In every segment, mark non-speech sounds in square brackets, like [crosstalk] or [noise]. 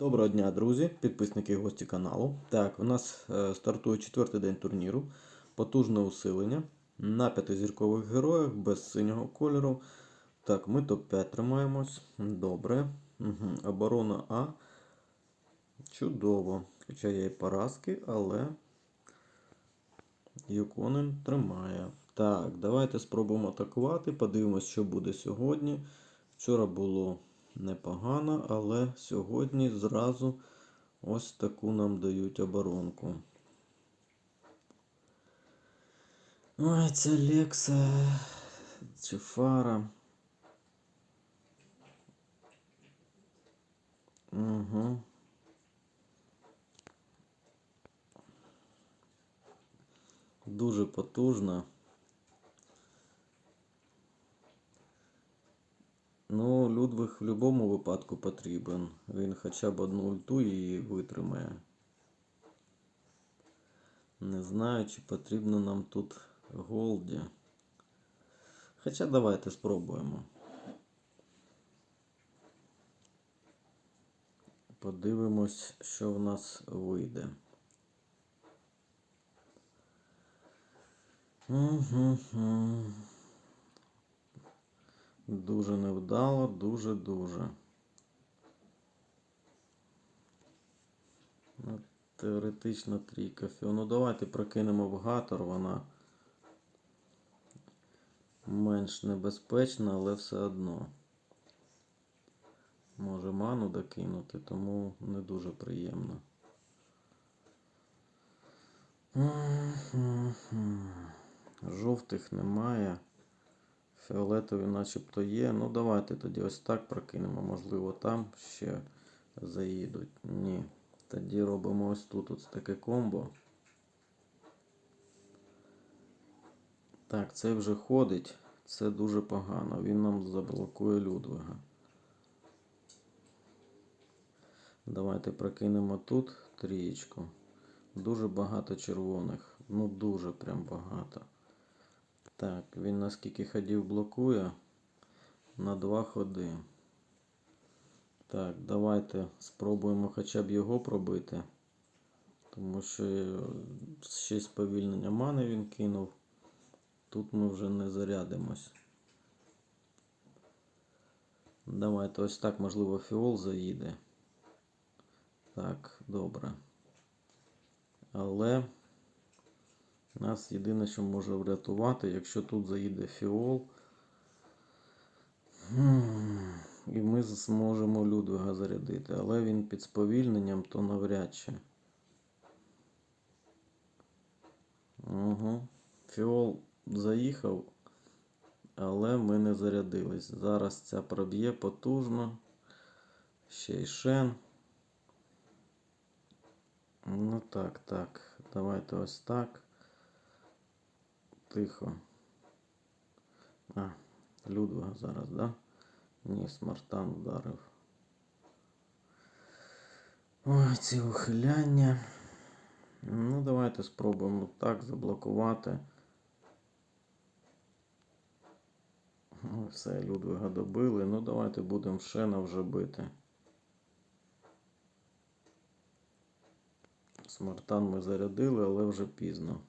Доброго дня, друзі, підписники і гості каналу. Так, у нас е, стартує четвертий день турніру. Потужне усилення на п'ятизіркових героях без синього кольору. Так, ми топ-5 тримаємось. Добре. Угу. Оборона А. Чудово. Хоча є і поразки, але Юконен тримає. Так, давайте спробуємо атакувати. Подивимось, що буде сьогодні. Вчора було непогано, але сьогодні зразу ось таку нам дають оборонку. Ой, це Лекса чи Фара. Угу. Дуже потужна. Ну, Людвиг в будь-якому випадку потрібен. Він хоча б одну ульту її витримає. Не знаю, чи потрібно нам тут Голді. Хоча давайте спробуємо. Подивимось, що в нас вийде. Угу. Дуже невдало, дуже-дуже. Ну, Теоретично трійка фіо. Ну давайте прокинемо в гатор, вона менш небезпечна, але все одно. Може ману докинути, тому не дуже приємно. Жовтих немає. Фіолетові начебто є. Ну давайте тоді ось так прокинемо. Можливо, там ще заїдуть. Ні. Тоді робимо ось тут ось таке комбо. Так, це вже ходить. Це дуже погано. Він нам заблокує Людвига. Давайте прокинемо тут трієчку. Дуже багато червоних. Ну дуже прям багато. Так, він наскільки ходів блокує на два ходи. Так, давайте спробуємо хоча б його пробити. Тому що ще сповільнення мани він кинув. Тут ми вже не зарядимось. Давайте ось так, можливо, фіол заїде. Так, добре. Але нас єдине, що може врятувати, якщо тут заїде фіол. І ми зможемо Людвига зарядити. Але він під сповільненням, то навряд чи. Угу. Фіол заїхав, але ми не зарядились. Зараз ця проб'є потужно. Ще й шен. Ну так, так. Давайте ось так. Тихо. А, Людвига зараз, да? Ні, смартан вдарив. Ой, ці ухиляння. Ну, давайте спробуємо так заблокувати. Ну, все, Людвига добили. Ну, давайте будемо Шена вже бити. Смартан ми зарядили, але вже пізно.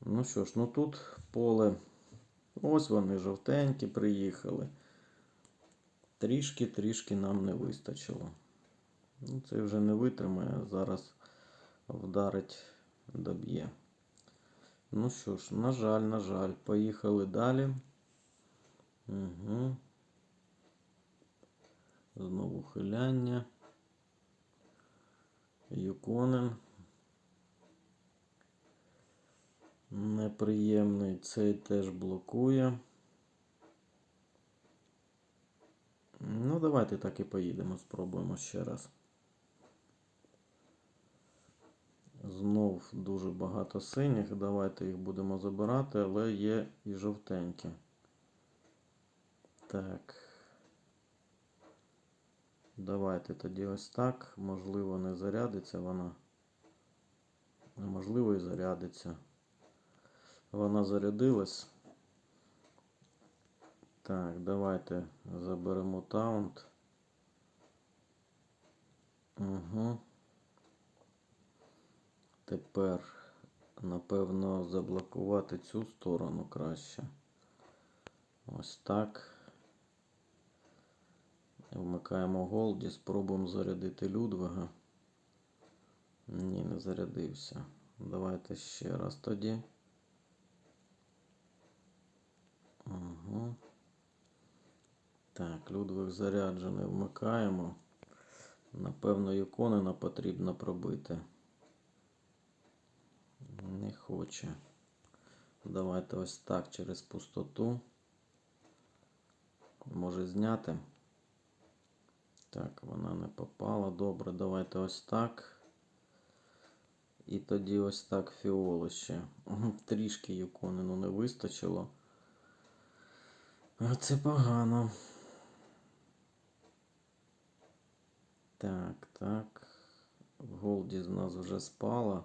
Ну що ж, ну тут поле. Ось вони жовтенькі приїхали. Трішки-трішки нам не вистачило. Ну, Це вже не витримає, зараз вдарить, доб'є. Ну що ж, на жаль, на жаль, поїхали далі. Угу. Знову хиляння. Юконен. Неприємний цей теж блокує. Ну, давайте так і поїдемо, спробуємо ще раз. Знов дуже багато синіх. Давайте їх будемо забирати, але є і жовтенькі. Так. Давайте тоді ось так. Можливо, не зарядиться вона. А можливо і зарядиться. Вона зарядилась. Так, давайте заберемо таунт. Угу. Тепер, напевно, заблокувати цю сторону краще. Ось так. Вмикаємо Голді, спробуємо зарядити Людвига. Ні, не зарядився. Давайте ще раз тоді. Угу. Так, Людвиг заряджений. Вмикаємо. Напевно, Юконина потрібно пробити. Не хоче. Давайте ось так через пустоту. Може зняти. Так, вона не попала. Добре, давайте ось так. І тоді ось так фіоли ще. Трішки Юконину не вистачило. А Це погано. Так, так. Голді з нас вже спала.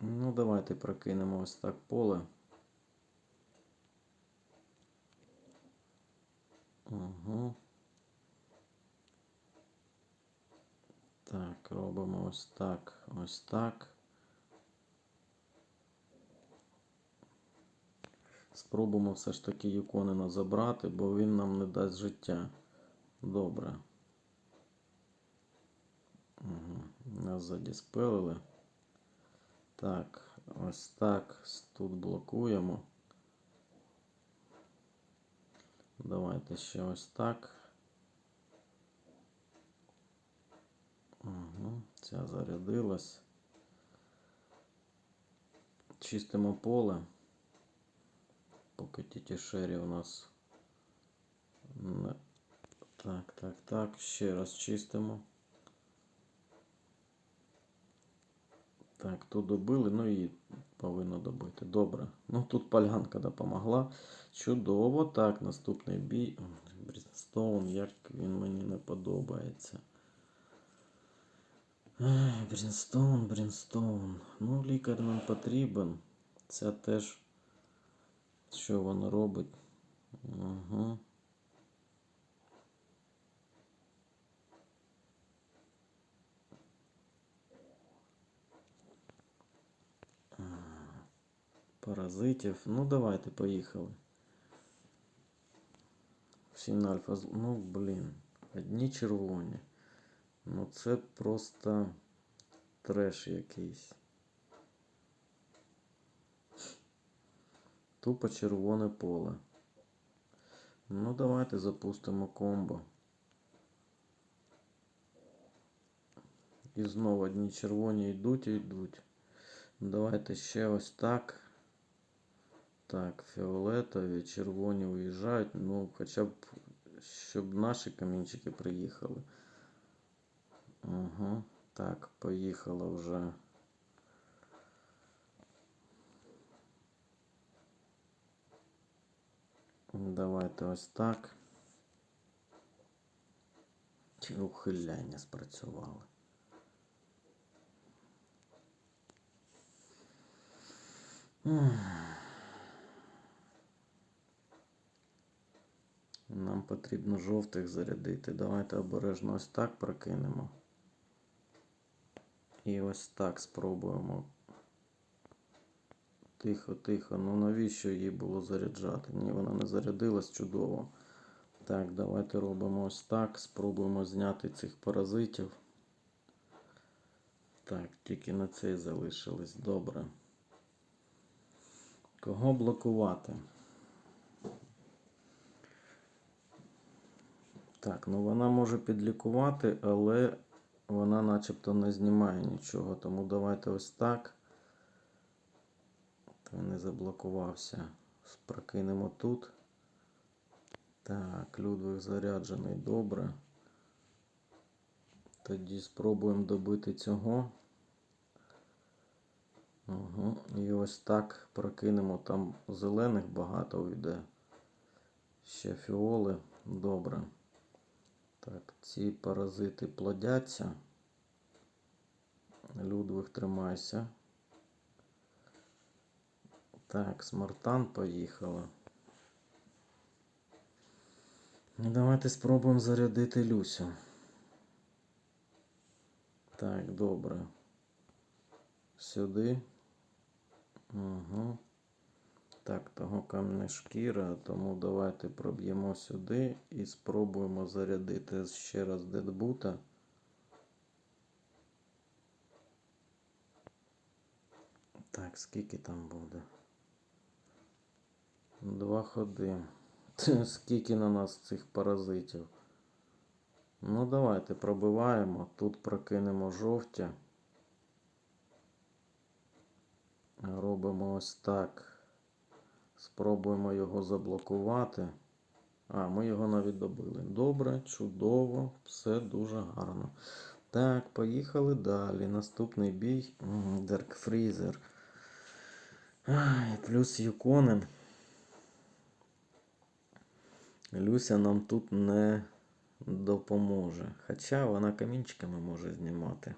Ну, давайте прокинемо ось так поле. Угу. Так, робимо ось так, ось так. Спробуємо все ж таки Юконина забрати, бо він нам не дасть життя. Добре. Угу. Нас задіспелили. Так, ось так. Тут блокуємо. Давайте ще ось так. Угу. Ця зарядилась. Чистимо поле. Поки тіті Шері у нас. Так, так, так. Ще раз чистимо. Так, тут добили, ну і повинно добити. Добре. Ну тут полянка допомогла. Чудово. Так, наступний бій. Брінстоун, як він мені не подобається. Брінстоун, Брінстоун. Ну, лікар нам потрібен. Це теж, що воно робить. Угу. Паразитів. Ну, давайте, поїхали. Всі на альфа. Ну, блін. Одні червоні. Ну це просто треш якийсь. Тупо червоне поле. Ну, давайте запустимо комбо. І знову одні червоні йдуть і йдуть. Давайте ще ось так. Так, фіолетові, червоні уїжджають. Ну, хоча б, щоб наші камінчики приїхали. Угу. Так, поїхала вже. Давайте ось так. Ті ухиляння спрацювали. Нам потрібно жовтих зарядити. Давайте обережно ось так прокинемо. І ось так спробуємо. Тихо, тихо. Ну навіщо її було заряджати? Ні, вона не зарядилась чудово. Так, давайте робимо ось так. Спробуємо зняти цих паразитів. Так, тільки на цей залишились. Добре. Кого блокувати? Так, ну вона може підлікувати, але вона начебто не знімає нічого. Тому давайте ось так. Та не заблокувався. Прокинемо тут. Так, Людвиг заряджений добре. Тоді спробуємо добити цього. Угу. І ось так прокинемо. Там зелених багато йде. Ще фіоли. Добре. Так, ці паразити плодяться. Людвиг тримайся. Так, смартан поїхала. Ну, Давайте спробуємо зарядити Люсю. Так, добре. Сюди. Угу. Так, того камня шкіра, тому давайте проб'ємо сюди і спробуємо зарядити ще раз дедбута. Так, скільки там буде? Два ходи. [laughs] Скільки на нас цих паразитів? Ну, давайте пробиваємо. Тут прокинемо жовтя. Робимо ось так. Спробуємо його заблокувати. А, ми його навіть добили. Добре, чудово, все дуже гарно. Так, поїхали далі. Наступний бій. Дерк Фрізер. Ай, плюс Юконен. Люся нам тут не допоможе. Хоча вона камінчиками може знімати.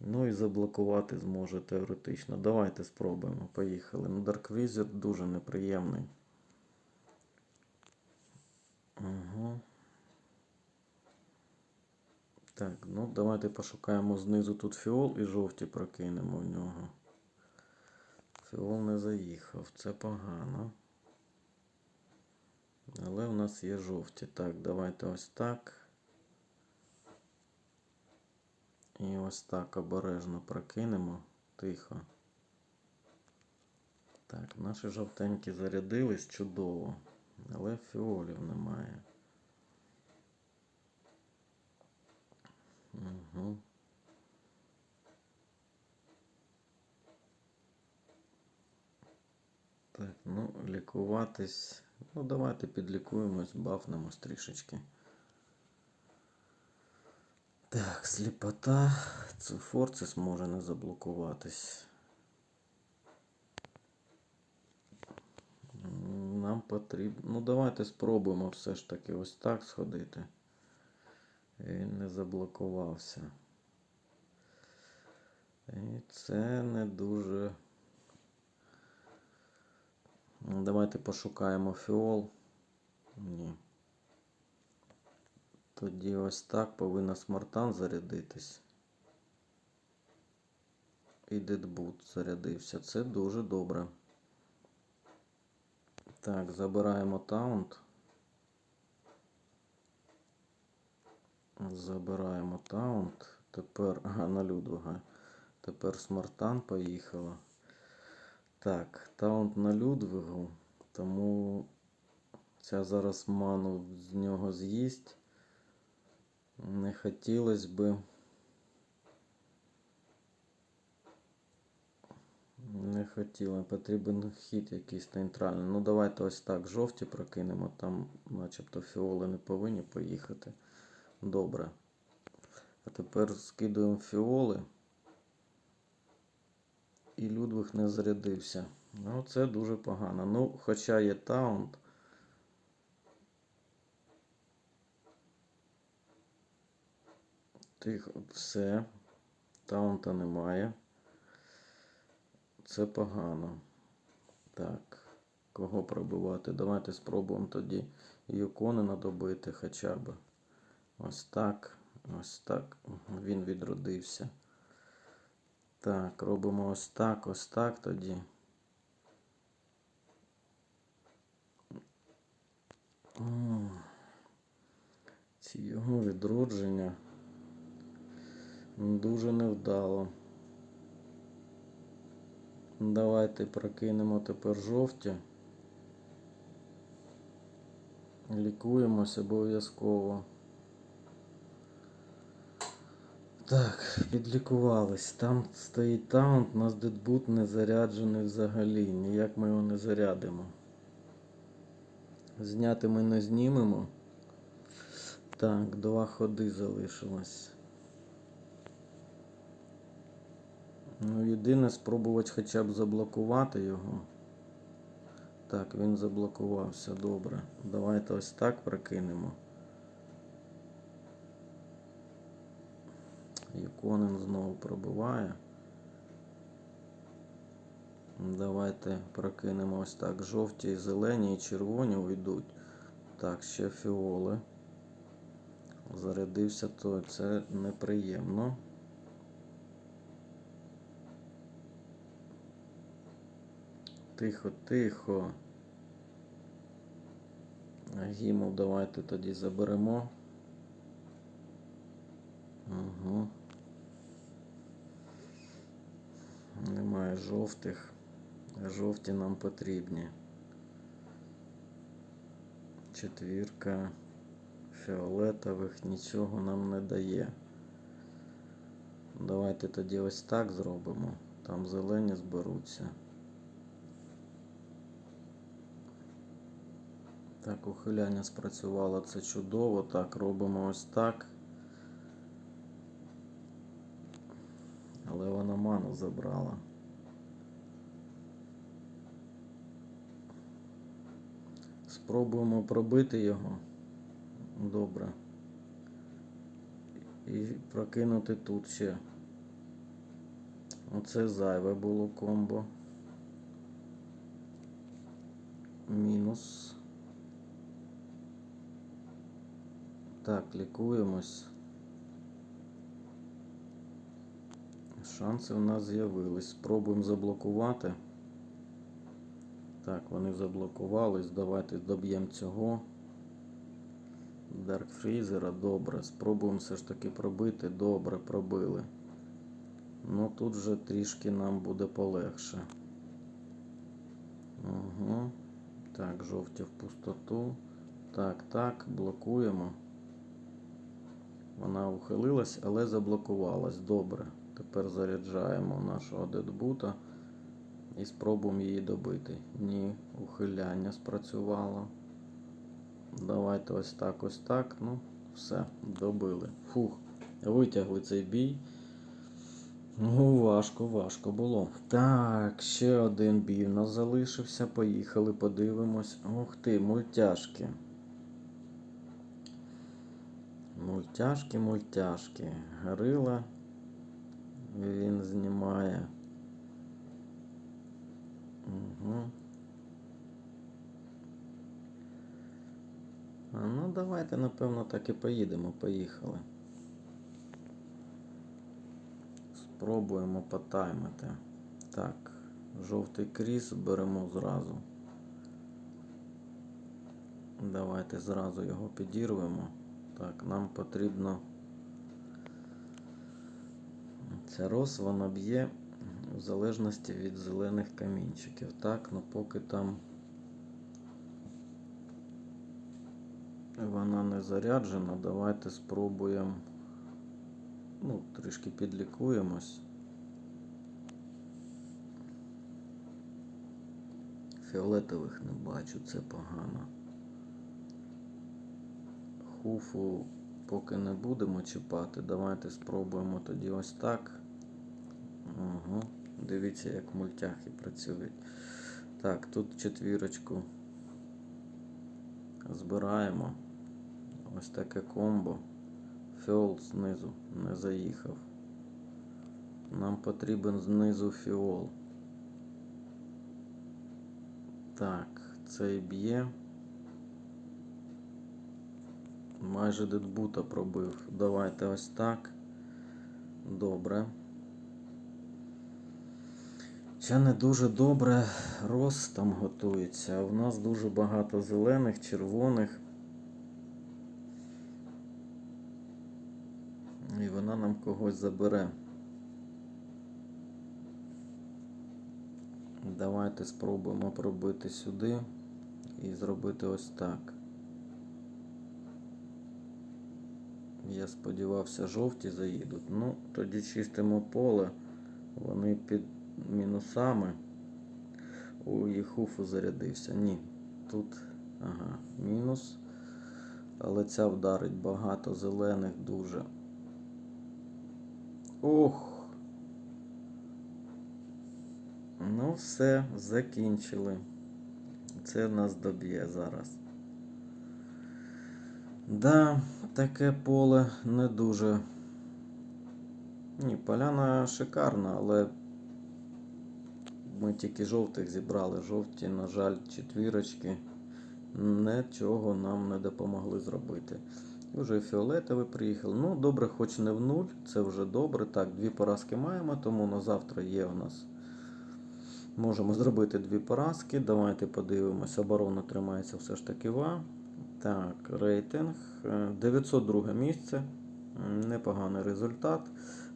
Ну і заблокувати зможе теоретично. Давайте спробуємо. Поїхали. Ну, Dark Wizard дуже неприємний. Угу. Так, ну давайте пошукаємо знизу тут фіол і жовті прокинемо в нього. Фіол не заїхав, це погано. Але в нас є жовті. Так, давайте ось так. І ось так обережно прокинемо. Тихо. Так, наші жовтенькі зарядились чудово. Але фіолів немає. Угу. Так, ну, лікуватись. Ну, давайте підлікуємось, бафнемось трішечки. Так, сліпота. Це форцис може не заблокуватись. Нам потрібно. Ну, давайте спробуємо все ж таки ось так сходити. Він не заблокувався. І це не дуже. Давайте пошукаємо фіол. Ні. Тоді ось так повинна смартан зарядитись. І дедбут зарядився. Це дуже добре. Так, забираємо таунт. Забираємо таунт. Тепер, [laughs] ага, на Людвига. Тепер смартан поїхала. Так, таунт на Людвигу. Тому ця зараз ману з нього з'їсть. Не хотілося би. Не хотіла. Потрібен хід якийсь нейтральний. Ну, давайте ось так жовті прокинемо. Там начебто фіоли не повинні поїхати. Добре. А тепер скидуємо фіоли. І Людвиг не зарядився. Ну, це дуже погано. Ну, хоча є таунт. Тихо, все. Таунта немає. Це погано. Так. Кого пробивати? Давайте спробуємо тоді Юконена добити хоча б. Ось так. Ось так. Він відродився. Так, робимо ось так, ось так тоді. М. Ці його відродження дуже невдало. Давайте прокинемо тепер жовті. Лікуємося обов'язково. Так, підлікувались. Там стоїть таунт, у нас дедбут не заряджений взагалі. Ніяк ми його не зарядимо. Зняти ми не знімемо. Так, два ходи залишилось. Ну, єдине спробувати хоча б заблокувати його. Так, він заблокувався, добре. Давайте ось так прокинемо. Іконин знову пробиває. Давайте прокинемо ось так. Жовті, зелені і червоні уйдуть. Так, ще фіоли. зарядився, то це неприємно. Тихо, тихо. Гімл давайте тоді заберемо. Угу. Немає жовтих. Жовті нам потрібні. Четвірка фіолетових нічого нам не дає. Давайте тоді ось так зробимо. Там зелені зберуться. Так, ухиляння спрацювало, це чудово. Так, робимо ось так. Але вона ману забрала. Спробуємо пробити його. Добре. І прокинути тут ще. Оце зайве було комбо. Мінус. Так, лікуємось. Шанси в нас з'явились. Спробуємо заблокувати. Так, вони заблокувались. Давайте доб'ємо цього. Дарк Фрізера, добре. Спробуємо все ж таки пробити. Добре, пробили. Ну тут вже трішки нам буде полегше. Угу. Так, жовті в пустоту. Так, так, блокуємо. Вона ухилилась, але заблокувалась. Добре. Тепер заряджаємо нашого дедбута і спробуємо її добити. Ні, ухиляння спрацювало. Давайте ось так, ось так. Ну, все, добили. Фух, витягли цей бій. Ну, важко, важко було. Так, ще один бій у нас залишився. Поїхали, подивимось. Ух ти, мультяшки. Мультяшки, мультяшки. Горила. Він знімає. Угу. Ну давайте, напевно, так і поїдемо. Поїхали. Спробуємо потаймити. Так, жовтий кріс беремо зразу. Давайте зразу його підірвемо. Так, нам потрібно. Ця рос вона б'є в залежності від зелених камінчиків. Так, ну поки там вона не заряджена, давайте спробуємо. Ну, трішки підлікуємось. Фіолетових не бачу, це погано. Хуфу поки не будемо чіпати. Давайте спробуємо тоді ось так. Угу. Дивіться, як мультяхи працюють. Так, тут четвірочку збираємо. Ось таке комбо. Фіол знизу не заїхав. Нам потрібен знизу фіол. Так, цей б'є. Майже дедбута пробив. Давайте ось так. Добре. Ще не дуже добре роз там готується. В нас дуже багато зелених, червоних. І вона нам когось забере. Давайте спробуємо пробити сюди і зробити ось так. Я сподівався, жовті заїдуть. Ну, тоді чистимо поле. Вони під мінусами. У їх уфу зарядився. Ні. Тут, ага, мінус. Але ця вдарить багато зелених дуже. Ох. Ну, все, закінчили. Це нас доб'є зараз. Да, таке поле не дуже. Ні, поляна шикарна, але ми тільки жовтих зібрали. Жовті, на жаль, четвірочки. Нічого нам не допомогли зробити. Вже фіолетовий приїхав. Ну, добре, хоч не в нуль, це вже добре. Так, дві поразки маємо, тому на завтра є у нас. Можемо зробити дві поразки. Давайте подивимось. Оборона тримається все ж таки ва. Так, рейтинг. Е, 902 місце. Непоганий результат.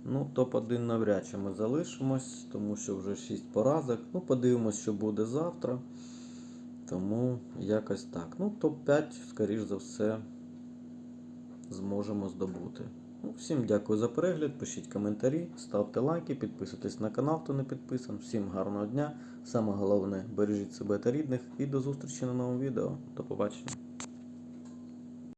Ну, топ-1 навряд чи ми залишимось, тому що вже 6 поразок. Ну, подивимось, що буде завтра. Тому якось так. Ну, топ-5, скоріш за все, зможемо здобути. Ну, всім дякую за перегляд, пишіть коментарі, ставте лайки, підписуйтесь на канал, хто не підписан. Всім гарного дня. Саме головне, бережіть себе та рідних і до зустрічі на новому відео. До побачення.